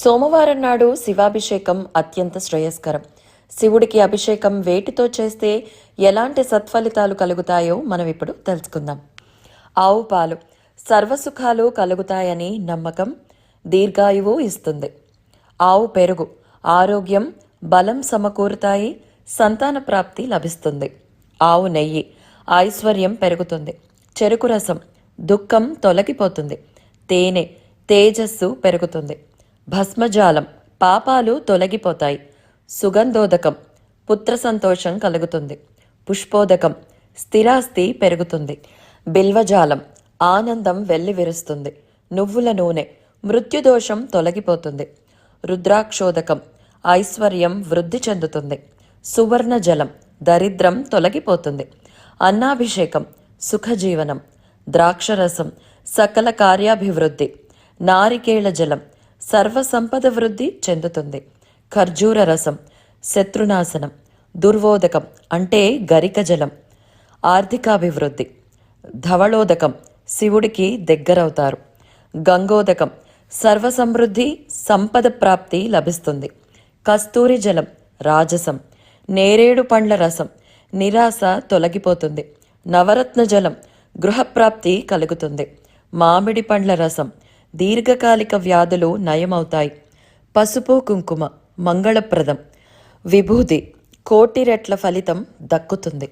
సోమవారం నాడు శివాభిషేకం అత్యంత శ్రేయస్కరం. శివుడికి అభిషేకం వేటితో చేస్తే ఎలాంటి సత్ఫలితాలు కలుగుతాయో మనం ఇప్పుడు తెలుసుకుందాం. ఆవు పాలు సర్వసుఖాలు కలుగుతాయని నమ్మకం దీర్ఘాయువు ఇస్తుంది. ఆవు పెరుగు ఆరోగ్యం బలం సమకూరుతాయి సంతాన ప్రాప్తి లభిస్తుంది. ఆవు నెయ్యి ఐశ్వర్యం పెరుగుతుంది. చెరుకు రసం దుఃఖం తొలగిపోతుంది. తేనె తేజస్సు పెరుగుతుంది. భస్మజాలం. పాపాలు తొలగిపోతాయి. సుగంధోదకం. పుత్ర సంతోషం కలుగుతుంది. పుష్పోదకం. స్థిరాస్తి పెరుగుతుంది. బిల్వజాలం. ఆనందం వెల్లివిరుస్తుంది నువ్వుల నూనె. మృత్యుదోషం తొలగిపోతుంది. రుద్రాక్షోదకం. ఐశ్వర్యం వృద్ధి చెందుతుంది. సువర్ణ జలం దరిద్రం తొలగిపోతుంది. అన్నాభిషేకం. సుఖజీవనం. ద్రాక్షరసం. సకల కార్యాభివృద్ధి. నారికేళ జలం సర్వసంపద వృద్ధి చెందుతుంది. ఖర్జూర రసం శత్రునాశనం దుర్వోదకం అంటే గరిక జలం ఆర్థికాభివృద్ధి. ధవళోదకం శివుడికి దగ్గరవుతారు. గంగోదకం సర్వసమృద్ధి సంపద ప్రాప్తి లభిస్తుంది. కస్తూరి జలం రాజసం నేరేడు పండ్ల రసం నిరాశ తొలగిపోతుంది. నవరత్న జలం గృహప్రాప్తి కలుగుతుంది. మామిడి పండ్ల రసం దీర్ఘకాలిక వ్యాధులు నయమవుతాయి. పసుపు కుంకుమ మంగళప్రదం విభూది కోటి రెట్ల ఫలితం దక్కుతుంది.